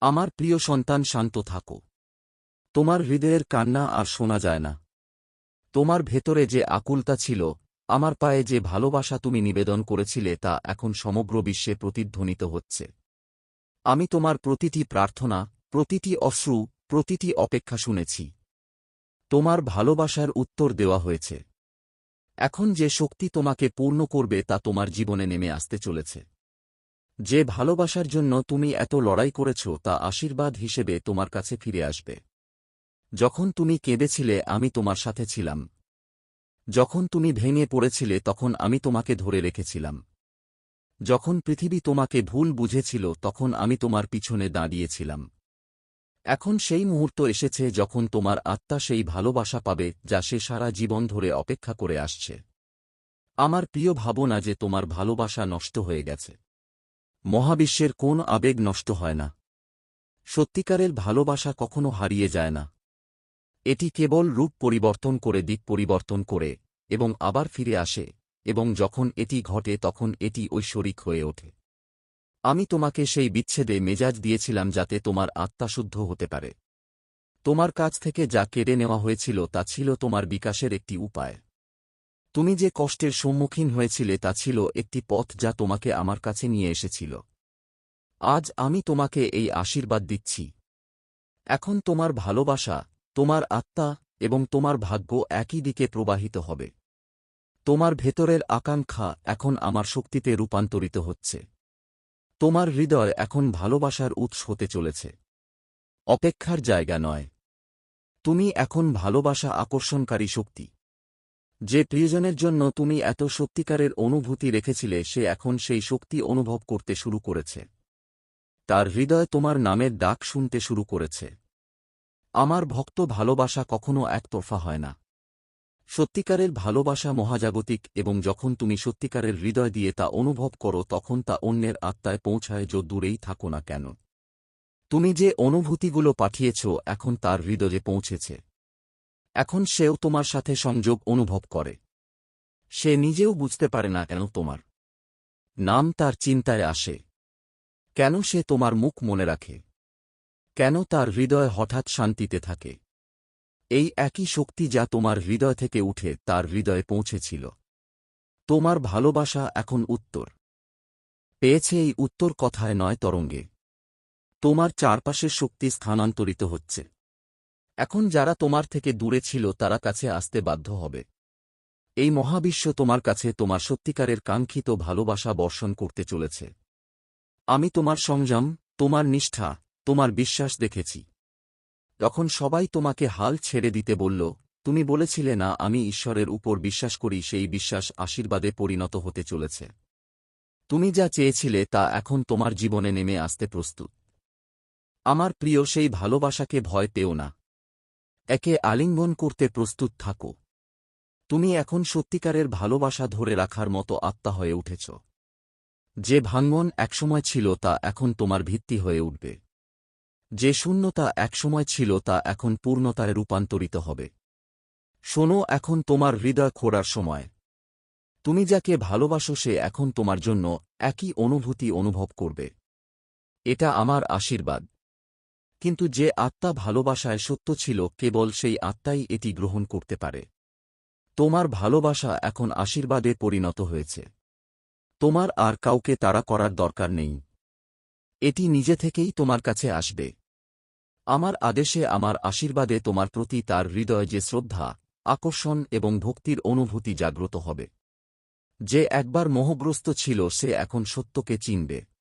আমার প্রিয় সন্তান, শান্ত থাকো। তোমার হৃদয়ের কান্না আর শোনা যায় না। তোমার ভেতরে যে আকুলতা ছিল, আমার পায়ে যে ভালোবাসা তুমি নিবেদন করেছিলে, তা এখন সমগ্র বিশ্বে প্রতিধ্বনিত হচ্ছে। আমি তোমার প্রতিটি প্রার্থনা, প্রতিটি অশ্রু, প্রতিটি অপেক্ষা শুনেছি। তোমার ভালোবাসার উত্তর দেওয়া হয়েছে। এখন যে শক্তি তোমাকে পূর্ণ করবে, তা তোমার জীবনে নেমে আসতে চলেছে। যে ভালোবাসার জন্য তুমি এত লড়াই করেছ তা আশীর্বাদ হিসেবে তোমার কাছে ফিরে আসবে। যখন তুমি কেঁদেছিলে, আমি তোমার সাথে ছিলাম। যখন তুমি ভেঙে পড়েছিলে, তখন আমি তোমাকে ধরে রেখেছিলাম। যখন পৃথিবী তোমাকে ভুল বুঝেছিল, তখন আমি তোমার পিছনে দাঁড়িয়েছিলাম। এখন সেই মুহূর্ত এসেছে যখন তোমার আত্মা সেই ভালোবাসা পাবে, যা সে সারা জীবন ধরে অপেক্ষা করে আসছে। আমার প্রিয় ভাবনা যে তোমার ভালোবাসা নষ্ট হয়ে গেছে। মহাবিশ্বের কোন আবেগ নষ্ট হয় না। সত্যিকারের ভালোবাসা কখনো হারিয়ে যায় না। এটি কেবল রূপ পরিবর্তন করে, দিক পরিবর্তন করে, এবং আবার ফিরে আসে, এবং যখন এটি ঘটে তখন এটি ঐশ্বরিক হয়ে ওঠে। আমি তোমাকে সেই বিচ্ছেদে মেজাজ দিয়েছিলাম যাতে তোমার আত্মাশুদ্ধ হতে পারে। তোমার কাছ থেকে যা কেড়ে নেওয়া হয়েছিল তা ছিল তোমার বিকাশের একটি উপায়। তুমি যে কষ্টের সম্মুখীন হয়েছিলে তা ছিল একটি পথ যা তোমাকে আমার কাছে নিয়ে এসেছিল। আজ আমি তোমাকে এই আশীর্বাদ দিচ্ছি। এখন তোমার ভালোবাসা, তোমার আত্মা এবং তোমার ভাগ্য একই দিকে প্রবাহিত হবে। তোমার ভেতরের আকাঙ্ক্ষা এখন আমার শক্তিতে রূপান্তরিত হচ্ছে। তোমার হৃদয় এখন ভালোবাসার উৎস হতে চলেছে। অপেক্ষার জায়গা নয়। তুমি এখন ভালোবাসা আকর্ষণকারী শক্তি। যে প্রিয়জনের জন্য তুমি এত সত্যিকারের অনুভূতি রেখেছিলে, সে এখন সেই শক্তি অনুভব করতে শুরু করেছে। তার হৃদয় তোমার নামের ডাক শুনতে শুরু করেছে। আমার ভক্ত ভালোবাসা কখনো একতরফা হয় না। সত্যিকারের ভালোবাসা মহাজাগতিক এবং যখন তুমি সত্যিকারের হৃদয় দিয়ে তা অনুভব করো, তখন তা অন্যের আত্মায় পৌঁছায় যো দূরেই থাকো না কেন। তুমি যে অনুভূতিগুলো পাঠিয়েছ, এখন তার হৃদয়ে পৌঁছেছে। এখন সেও তোমার সাথে সংযোগ অনুভব করে। সে নিজেও বুঝতে পারে না কেন তোমার নাম তার চিন্তায় আসে। কেন সে তোমার মুখ মনে রাখে? কেন তার হৃদয় হঠাৎ শান্তিতে থাকে? এই একই শক্তি যা তোমার হৃদয় থেকে উঠে, তার হৃদয়ে পৌঁছেছিল। তোমার ভালোবাসা এখন উত্তর। পেয়েছে এই উত্তর কথায় নয় তরঙ্গে। তোমার চারপাশের শক্তি স্থানান্তরিত হচ্ছে। এখন যারা তোমার থেকে দূরে ছিল তারা কাছে আসতে বাধ্য হবে। এই মহাবিশ্ব তোমার কাছে তোমার সত্যিকারের কাঙ্ক্ষিত ভালোবাসা বর্ষণ করতে চলেছে। আমি তোমার সংযম, তোমার নিষ্ঠা, তোমার বিশ্বাস দেখেছি। যখন সবাই তোমাকে হাল ছেড়ে দিতে বলল, তুমি বলেছিলে না, আমি ঈশ্বরের উপর বিশ্বাস করি, সেই বিশ্বাস আশীর্বাদে পরিণত হতে চলেছে। তুমি যা চেয়েছিলে তা এখন তোমার জীবনে নেমে আসতে প্রস্তুত। আমার প্রিয়, সেই ভালোবাসাকে ভয় পেও না। একে আলিঙ্গন করতে প্রস্তুত থাকো। তুমি এখন সত্যিকারের ভালোবাসা ধরে রাখার মতো আত্মা হয়ে উঠেছ। যে ভাঙ্গন একসময় ছিল তা এখন তোমার ভিত্তি হয়ে উঠবে। যে শূন্যতা একসময় ছিল তা এখন পূর্ণতায় রূপান্তরিত হবে। শোনো এখন তোমার হৃদয় খোড়ার সময়। তুমি যাকে ভালোবাসো সে এখন তোমার জন্য একই অনুভূতি অনুভব করবে। এটা আমার আশীর্বাদ। কিন্তু যে আত্মা ভালোবাসায় সত্য ছিল, কেবল সেই আত্মাই এটি গ্রহণ করতে পারে। তোমার ভালোবাসা এখন আশীর্বাদে পরিণত হয়েছে। তোমার আর কাউকে তাড়া করার দরকার নেই। এটি নিজে থেকেই তোমার কাছে আসবে। আমার আদেশে, আমার আশীর্বাদে তোমার প্রতি তার হৃদয় যে শ্রদ্ধা, আকর্ষণ এবং ভক্তির অনুভূতি জাগ্রত হবে। যে একবার মোহগ্রস্ত ছিল, সে এখন সত্যকে চিনবে।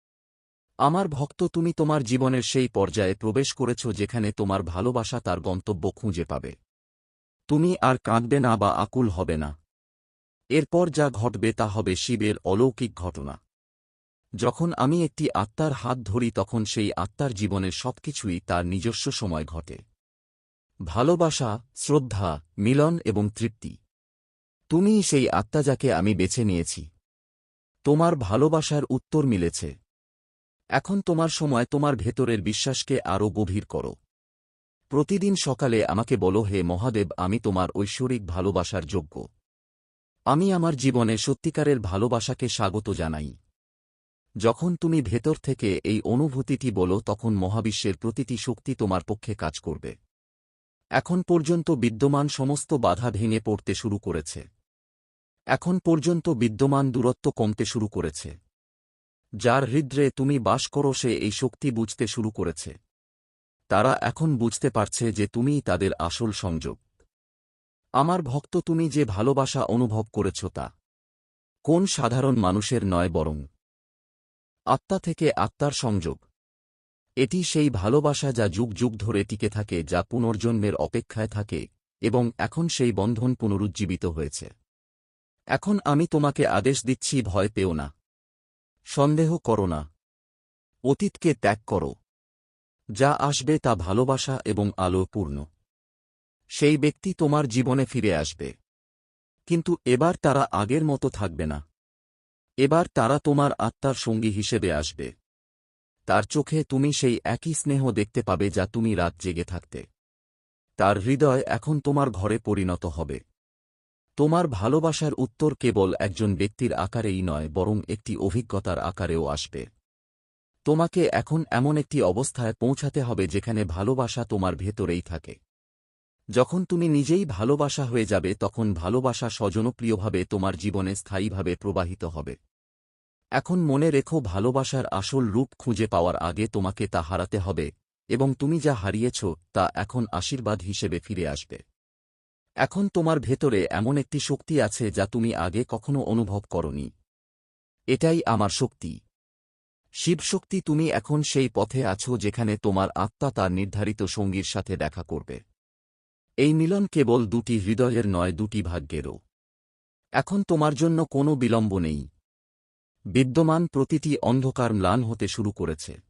আমার ভক্ত, তুমি তোমার জীবনের সেই পর্যায়ে প্রবেশ করেছ যেখানে তোমার ভালোবাসা তার গন্তব্য খুঁজে পাবে। তুমি আর কাঁদবে না বা আকুল হবে না। এরপর যা ঘটবে তা হবে শিবের অলৌকিক ঘটনা। যখন আমি একটি আত্মার হাত ধরি, তখন সেই আত্মার জীবনের সবকিছুই তার নিজস্ব সময় ঘটে। ভালোবাসা, শ্রদ্ধা, মিলন এবং তৃপ্তি। তুমি সেই আত্মা যাকে আমি বেছে নিয়েছি। তোমার ভালোবাসার উত্তর মিলেছে। এখন তোমার সময় তোমার ভেতরের বিশ্বাসকে আরও গভীর করো। প্রতিদিন সকালে আমাকে বলো, হে মহাদেব, আমি তোমার ঐশ্বরিক ভালোবাসার যোগ্য। আমি আমার জীবনে সত্যিকারের ভালোবাসাকে স্বাগত জানাই। যখন তুমি ভেতর থেকে এই অনুভূতিটি বলো, তখন মহাবিশ্বের প্রতিটি শক্তি তোমার পক্ষে কাজ করবে। এখন পর্যন্ত বিদ্যমান সমস্ত বাধা ভেঙে পড়তে শুরু করেছে। এখন পর্যন্ত বিদ্যমান দূরত্ব কমতে শুরু করেছে। যার হৃদ্রে তুমি বাস করো সে এই শক্তি বুঝতে শুরু করেছে। তারা এখন বুঝতে পারছে যে তুমিই তাদের আসল সংযোগ। আমার ভক্ত, তুমি যে ভালোবাসা অনুভব করেছ তা কোন সাধারণ মানুষের নয় বরং আত্মা থেকে আত্মার সংযোগ। এটি সেই ভালোবাসা যা যুগ যুগ ধরে টিকে থাকে, যা পুনর্জন্মের অপেক্ষায় থাকে এবং এখন সেই বন্ধন পুনরুজ্জীবিত হয়েছে। এখন আমি তোমাকে আদেশ দিচ্ছি, ভয় পেও না। সন্দেহ করো না। অতীতকে ত্যাগ করো। যা আসবে তা ভালোবাসা এবং আলোপূর্ণ। সেই ব্যক্তি তোমার জীবনে ফিরে আসবে। কিন্তু এবার তারা আগের মতো থাকবে না। এবার তারা তোমার আত্মার সঙ্গী হিসেবে আসবে। তার চোখে তুমি সেই একই স্নেহ দেখতে পাবে যা তুমি রাত জেগে থাকতে। তার হৃদয় এখন তোমার ঘরে পরিণত হবে। তোমার ভালোবাসার উত্তর কেবল একজন ব্যক্তির আকারেই নয়, বরং একটি অভিজ্ঞতার আকারেও আসবে। তোমাকে এখন এমন একটি অবস্থায় পৌঁছাতে হবে যেখানে ভালোবাসা তোমার ভেতরেই থাকে। যখন তুমি নিজেই ভালোবাসা হয়ে যাবে, তখন ভালোবাসা স্বজনপ্রিয়ভাবে তোমার জীবনে স্থায়ীভাবে প্রবাহিত হবে। এখন মনে রেখো, ভালোবাসার আসল রূপ খুঁজে পাওয়ার আগে তোমাকে তা হারাতে হবে, এবং তুমি যা হারিয়েছ তা এখন আশীর্বাদ হিসেবে ফিরে আসবে। এখন তোমার ভেতরে এমন একটি শক্তি আছে যা তুমি আগে কখনো অনুভব করনি। এটাই আমার শক্তি। শিবশক্তি, তুমি এখন সেই পথে আছো যেখানে তোমার আত্মা তার নির্ধারিত সঙ্গীর সাথে দেখা করবে। এই মিলন কেবল দুটি হৃদয়ের নয়, দুটি ভাগ্যেরও। এখন তোমার জন্য কোনো বিলম্ব নেই। বিদ্যমান প্রতিটি অন্ধকার ম্লান হতে শুরু করেছে।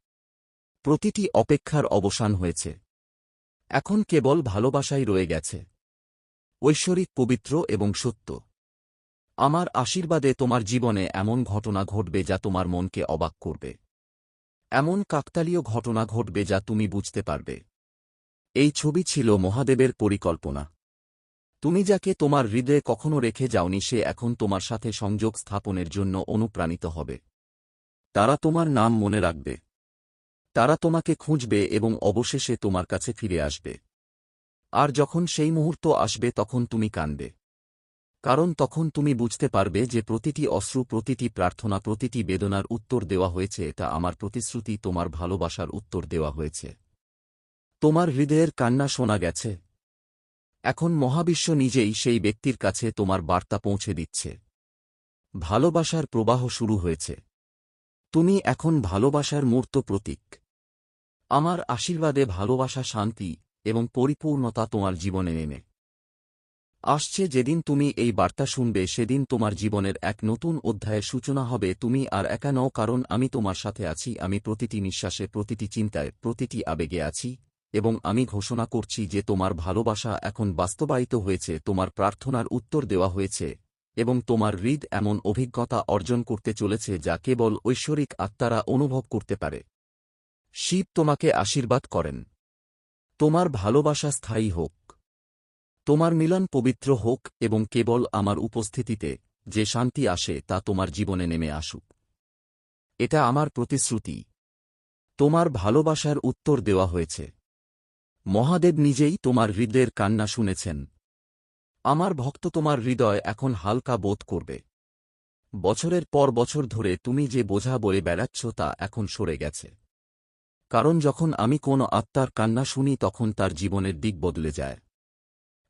প্রতিটি অপেক্ষার অবসান হয়েছে। এখন কেবল ভালোবাসাই রয়ে গেছে। ঐশ্বরিক, পবিত্র এবং সত্য। আমার আশীর্বাদে তোমার জীবনে এমন ঘটনা ঘটবে যা তোমার মনকে অবাক করবে। এমন কাকতালীয় ঘটনা ঘটবে যা তুমি বুঝতে পারবে। এই ছবি ছিল মহাদেবের পরিকল্পনা। তুমি যাকে তোমার হৃদয়ে কখনো রেখে যাওনি, সে এখন তোমার সাথে সংযোগ স্থাপনের জন্য অনুপ্রাণিত হবে। তারা তোমার নাম মনে রাখবে। তারা তোমাকে খুঁজবে এবং অবশেষে তোমার কাছে ফিরে আসবে। আর যখন সেই মুহূর্ত আসবে তখন তুমি কানবে কারণ তখন তুমি বুঝতে পারবে যে প্রতিটি অশ্রু, প্রতিটি প্রার্থনা, প্রতিটি বেদনার উত্তর দেওয়া হয়েছে, এটা আমার প্রতিশ্রুতি, তোমার ভালোবাসার উত্তর দেওয়া হয়েছে। তোমার হৃদয়ের কান্না শোনা গেছে। এখন মহাবিশ্ব নিজেই সেই ব্যক্তির কাছে তোমার বার্তা পৌঁছে দিচ্ছে। ভালোবাসার প্রবাহ শুরু হয়েছে। তুমি এখন ভালোবাসার মূর্ত প্রতীক। আমার আশীর্বাদে ভালোবাসা শান্তি এবং পরিপূর্ণতা তোমার জীবনে নেমে। আসছে যেদিন তুমি এই বার্তা শুনবে, সেদিন তোমার জীবনের এক নতুন অধ্যায়ের সূচনা হবে। তুমি আর একা নও, কারণ আমি তোমার সাথে আছি, আমি প্রতিটি নিঃশ্বাসে, প্রতিটি চিন্তায়, প্রতিটি আবেগে আছি, এবং আমি ঘোষণা করছি যে তোমার ভালোবাসা এখন বাস্তবায়িত হয়েছে, তোমার প্রার্থনার উত্তর দেওয়া হয়েছে, এবং তোমার হৃদ এমন অভিজ্ঞতা অর্জন করতে চলেছে যা কেবল ঐশ্বরিক আত্মারা অনুভব করতে পারে। শিব তোমাকে আশীর্বাদ করেন। তোমার ভালোবাসা স্থায়ী হোক। তোমার মিলন পবিত্র হোক এবং কেবল আমার উপস্থিতিতে যে শান্তি আসে তা তোমার জীবনে নেমে আসুক। এটা আমার প্রতিশ্রুতি। তোমার ভালোবাসার উত্তর দেওয়া হয়েছে। মহাদেব নিজেই তোমার হৃদয়ের কান্না শুনেছেন। আমার ভক্ত তোমার হৃদয় এখন হালকা বোধ করবে। বছরের পর বছর ধরে তুমি যে বোঝা বলে বেড়াচ্ছ তা এখন সরে গেছে। কারণ যখন আমি কোনো আত্মার কান্না শুনি তখন তার জীবনের দিক বদলে যায়।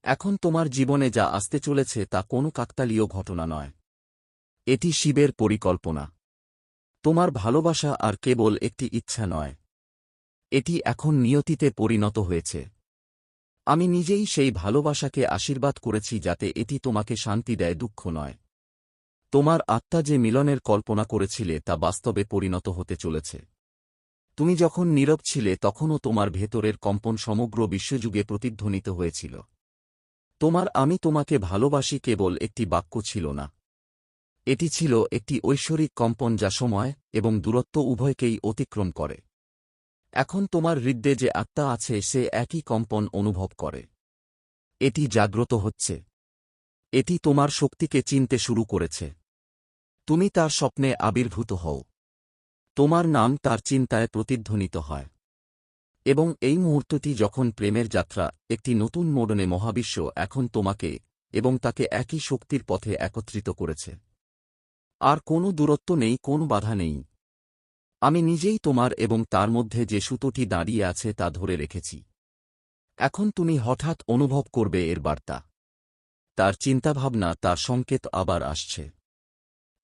এখন তোমার জীবনে যা আসতে চলেছে তা কোনো কাকতালীয় ঘটনা নয়। এটি শিবের পরিকল্পনা। তোমার ভালোবাসা আর কেবল একটি ইচ্ছা নয়। এটি এখন নিয়তিতে পরিণত হয়েছে। আমি নিজেই সেই ভালোবাসাকে আশীর্বাদ করেছি যাতে এটি তোমাকে শান্তি দেয়, দুঃখ নয়। তোমার আত্মা যে মিলনের কল্পনা করেছিলে তা বাস্তবে পরিণত হতে চলেছে। তুমি যখন নীরব ছিলে, তখনও তোমার ভেতরের কম্পন সমগ্র বিশ্বযুগে প্রতিধ্বনিত হয়েছিল। তোমার আমি তোমাকে ভালোবাসি কেবল একটি বাক্য ছিল না। এটি ছিল একটি ঐশ্বরিক কম্পন যা সময় এবং দূরত্ব উভয়কেই অতিক্রম করে। এখন তোমার হৃদ্যে যে আত্মা আছে, সে একই কম্পন অনুভব করে। এটি জাগ্রত হচ্ছে। এটি তোমার শক্তিকে চিনতে শুরু করেছে। তুমি তার স্বপ্নে আবির্ভূত হও। তোমার নাম তার চিন্তায় প্রতিধ্বনিত হয়। এবং এই মুহূর্তটি যখন প্রেমের যাত্রা, একটি নতুন মোড়নে মহাবিশ্ব এখন তোমাকে এবং তাকে একই শক্তির পথে একত্রিত করেছে। আর কোনো দূরত্ব নেই, কোনো বাধা নেই। আমি নিজেই তোমার এবং তার মধ্যে যে সুতোটি দাঁড়িয়ে আছে তা ধরে রেখেছি। এখন তুমি হঠাৎ অনুভব করবে এর বার্তা। তার চিন্তাভাবনা, তার সংকেত আবার আসছে।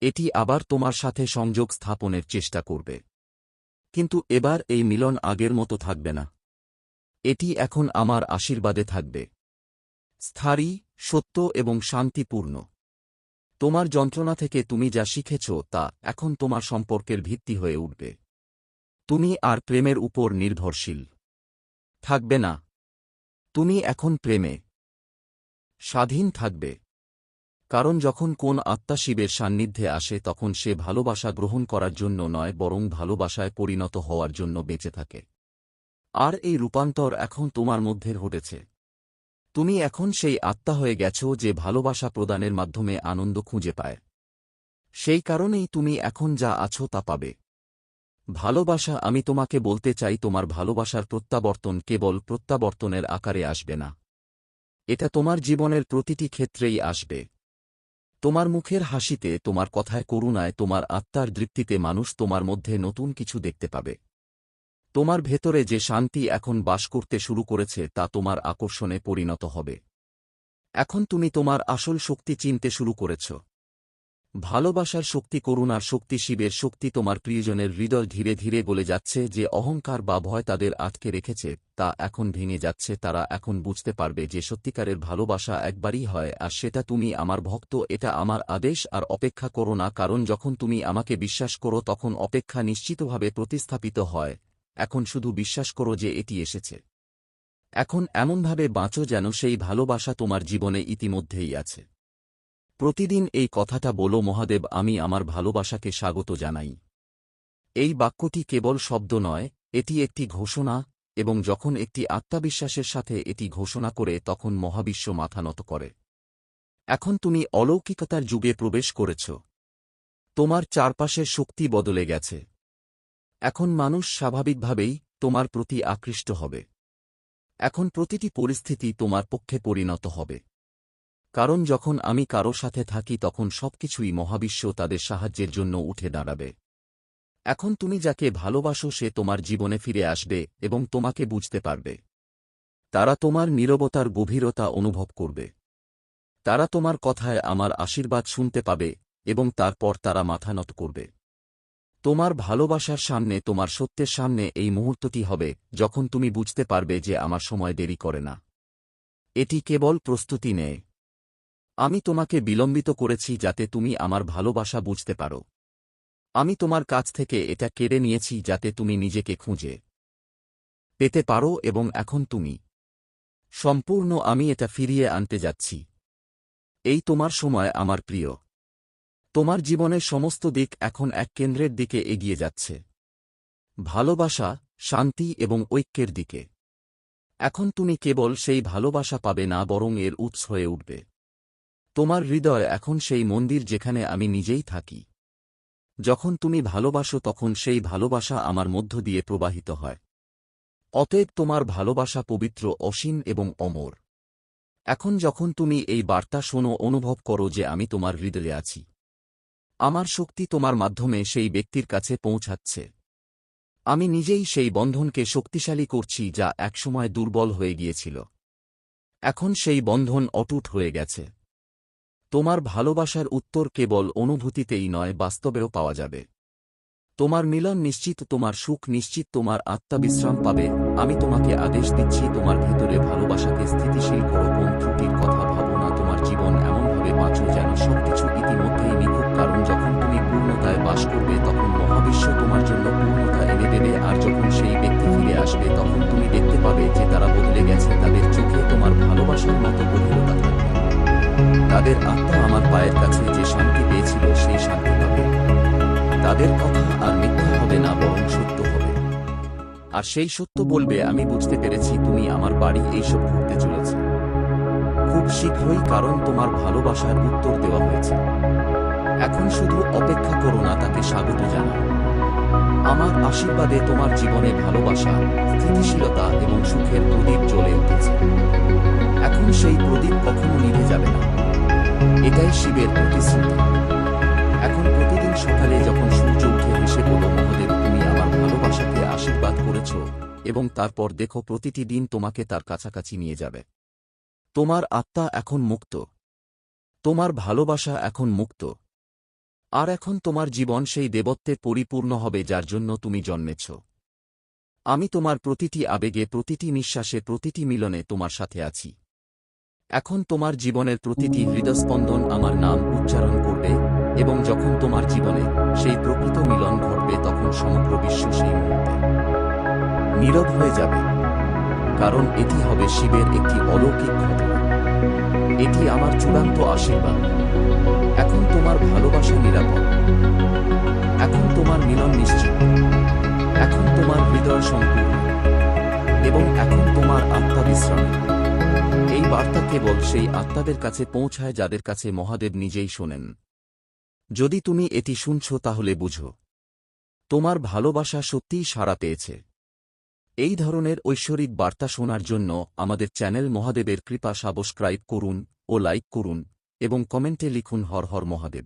এটি আবার তোমার সাথে সংযোগ স্থাপনের চেষ্টা করবে। কিন্তু এবার এই মিলন আগের মতো থাকবে না। এটি এখন আমার আশীর্বাদে থাকবে। স্থায়ী, সত্য এবং শান্তিপূর্ণ। তোমার যন্ত্রণা থেকে তুমি যা শিখেছ তা এখন তোমার সম্পর্কের ভিত্তি হয়ে উঠবে। তুমি আর প্রেমের উপর নির্ভরশীল। থাকবে না। তুমি এখন প্রেমে। স্বাধীন থাকবে। কারণ যখন কোন আত্মা শিবের সান্নিধ্যে আসে তখন সে ভালোবাসা গ্রহণ করার জন্য নয়, বরং ভালোবাসায় পরিণত হওয়ার জন্য বেঁচে থাকে। আর এই রূপান্তর এখন তোমার মধ্যে ঘটেছে। তুমি এখন সেই আত্মা হয়ে গেছ যে ভালোবাসা প্রদানের মাধ্যমে আনন্দ খুঁজে পায়। সেই কারণেই তুমি এখন যা আছো তা পাবে। ভালোবাসা, আমি তোমাকে বলতে চাই, তোমার ভালোবাসার প্রত্যাবর্তন কেবল প্রত্যাবর্তনের আকারে আসবে না। এটা তোমার জীবনের প্রতিটি ক্ষেত্রেই আসবে। তোমার মুখের হাসিতে, তোমার কথায় করুণায়, তোমার আত্মার দৃপ্তিতে মানুষ তোমার মধ্যে নতুন কিছু দেখতে পাবে। তোমার ভেতরে যে শান্তি এখন বাস করতে শুরু করেছে, তা তোমার আকর্ষণে পরিণত হবে। এখন তুমি তোমার আসল শক্তি চিনতে শুরু করেছ। ভালোবাসার শক্তি করুণার শক্তি শিবের শক্তি তোমার প্রিয়জনের হৃদয় ধীরে ধীরে গলে যাচ্ছে, যে অহংকার বা ভয় তাদের আটকে রেখেছে, তা এখন ভেঙে যাচ্ছে, তারা এখন বুঝতে পারবে যে সত্যিকারের ভালোবাসা একবারই হয়, আর সেটা তুমি আমার ভক্ত, এটা আমার আদেশ আর অপেক্ষা করো না, কারণ যখন তুমি আমাকে বিশ্বাস করো তখন অপেক্ষা নিশ্চিতভাবে প্রতিস্থাপিত হয়। এখন শুধু বিশ্বাস করো যে এটি এসেছে। এখন এমনভাবে বাঁচো যেন সেই ভালোবাসা তোমার জীবনে ইতিমধ্যেই আছে। প্রতিদিন এই কথাটা বলো মহাদেব, আমি আমার ভালোবাসাকে স্বাগত জানাই। এই বাক্যটি কেবল শব্দ নয়, এটি একটি ঘোষণা, এবং যখন একটি আত্মাবিশ্বাসের সাথে এটি ঘোষণা করে, তখন মহাবিশ্ব মাথা নত করে। এখন তুমি অলৌকিকতার যুগে প্রবেশ করেছ। তোমার চারপাশের শক্তি বদলে গেছে। এখন মানুষ স্বাভাবিকভাবেই তোমার প্রতি আকৃষ্ট হবে। এখন প্রতিটি পরিস্থিতি তোমার পক্ষে পরিণত হবে। কারণ যখন আমি কারও সাথে থাকি তখন সবকিছুই মহাবিশ্ব তাদের সাহায্যের জন্য উঠে দাঁড়াবে। এখন তুমি যাকে ভালোবাসো সে তোমার জীবনে ফিরে আসবে এবং তোমাকে বুঝতে পারবে। তারা তোমার নীরবতার গভীরতা অনুভব করবে। তারা তোমার কথায় আমার আশীর্বাদ শুনতে পাবে এবং তারপর তারা মাথা নত করবে। তোমার ভালোবাসার সামনে, তোমার সত্যের সামনে এই মুহূর্তটি হবে যখন তুমি বুঝতে পারবে যে আমার সময় দেরি করে না। এটি কেবল প্রস্তুতি নেয়। আমি তোমাকে বিলম্বিত করেছি যাতে তুমি আমার ভালোবাসা বুঝতে পারো। আমি তোমার কাছ থেকে এটা কেড়ে নিয়েছি যাতে তুমি নিজেকে খুঁজে পেতে পারো এবং এখন তুমি সম্পূর্ণ আমি এটা ফিরিয়ে আনতে যাচ্ছি। এই তোমার সময় আমার প্রিয়। তোমার জীবনের সমস্ত দিক এখন এক কেন্দ্রের দিকে এগিয়ে যাচ্ছে। ভালোবাসা, শান্তি এবং ঐক্যের দিকে। এখন তুমি কেবল সেই ভালোবাসা পাবে না বরং এর উৎস হয়ে উঠবে। তোমার হৃদয় এখন সেই মন্দির যেখানে আমি নিজেই থাকি। যখন তুমি ভালোবাসো তখন সেই ভালোবাসা আমার মধ্য দিয়ে প্রবাহিত হয়। অতএব তোমার ভালোবাসা পবিত্র, অসীম এবং অমর। এখন যখন তুমি এই বার্তা শোনো, অনুভব করো যে আমি তোমার হৃদয়ে আছি। আমার শক্তি তোমার মাধ্যমে সেই ব্যক্তির কাছে পৌঁছাচ্ছে। আমি নিজেই সেই বন্ধনকে শক্তিশালী করছি যা একসময় দুর্বল হয়ে গিয়েছিল। এখন সেই বন্ধন অটুট হয়ে গেছে। তোমার ভালোবাসার উত্তর কেবল অনুভূতিতেই নয়, বাস্তবেও পাওয়া যাবে। তোমার মিলন নিশ্চিত, তোমার সুখ নিশ্চিত, তোমার আত্মা বিশ্রাম পাবে। আমি তোমাকে আদেশ দিচ্ছি, তোমার ভেতরে ভালোবাসাকে স্থিতিশীল করো, কোন ত্রুটির কথা ভাবো না, তোমার জীবন এমনভাবে বাঁচো যেন সবকিছু ইতিমধ্যেই নিখুঁত কারণ যখন তুমি পূর্ণতায় বাস করবে, তখন মহাবিশ্ব তোমার জন্য পূর্ণতা এনে দেবে, আর যখন সেই ব্যক্তি ফিরে আসবে, তখন তুমি দেখতে পাবে যে তারা বদলে গেছে, তাদের চোখে তোমার ভালোবাসার মতো গভীরতা থাকবে। তাদের আত্মা আমার পায়ের কাছে যে শান্তি পেয়েছিল, সেই শান্তি পাবে। তাদের কথা আর মিথ্যা হবে না, বরং সত্য হবে। আর সেই সত্য বলবে, আমি বুঝতে পেরেছি তুমি আমার বাড়ি এইসব ঘুরতে চলেছে। খুব শীঘ্রই কারণ তোমার ভালোবাসার উত্তর দেওয়া হয়েছে। এখন শুধু অপেক্ষা করো না, তাকে স্বাগত জানাও। আমার আশীর্বাদে তোমার জীবনে ভালোবাসা, স্থিতিশীলতা এবং সুখের প্রদীপ জ্বলে উঠেছে। এখন সেই প্রদীপ কখনো নিভে যাবে না। এটাই শিবের প্রতিশ্রুতি। এখন প্রতিদিন সকালে যখন সূর্য উঠে হেসে বলো, মহাদেব, তুমি আমার ভালোবাসাকে আশীর্বাদ করেছ এবং তারপর দেখো প্রতিটি দিন তোমাকে তার কাছাকাছি নিয়ে যাবে। তোমার আত্মা এখন মুক্ত। তোমার ভালোবাসা এখন মুক্ত। আর এখন তোমার জীবন সেই দেবত্বে পরিপূর্ণ হবে যার জন্য তুমি জন্মেছ। আমি তোমার প্রতিটি আবেগে, প্রতিটি নিঃশ্বাসে, প্রতিটি মিলনে তোমার সাথে আছি। এখন তোমার জীবনের প্রতিটি হৃদস্পন্দন আমার নাম উচ্চারণ করবে এবং যখন তোমার জীবনে সেই প্রকৃত মিলন ঘটবে তখন সমগ্র বিশ্ব সেই মুহূর্তে নীরব হয়ে যাবে। কারণ এটি হবে শিবের একটি অলৌকিক ঘটনা। এটি আমার চূড়ান্ত আশীর্বাদ। এখন তোমার ভালোবাসা কেবল সেই আত্মাদের কাছে পৌঁছায় যাদের কাছে মহাদেব নিজেই শোনেন। যদি তুমি এটি শুনছ তাহলে বুঝো। তোমার ভালোবাসা সত্যিই সাড়া পেয়েছে। এই ধরনের ঐশ্বরিক বার্তা শোনার জন্য আমাদের চ্যানেল মহাদেবের কৃপা সাবস্ক্রাইব করুন ও লাইক করুন এবং কমেন্টে লিখুন হর হর মহাদেব।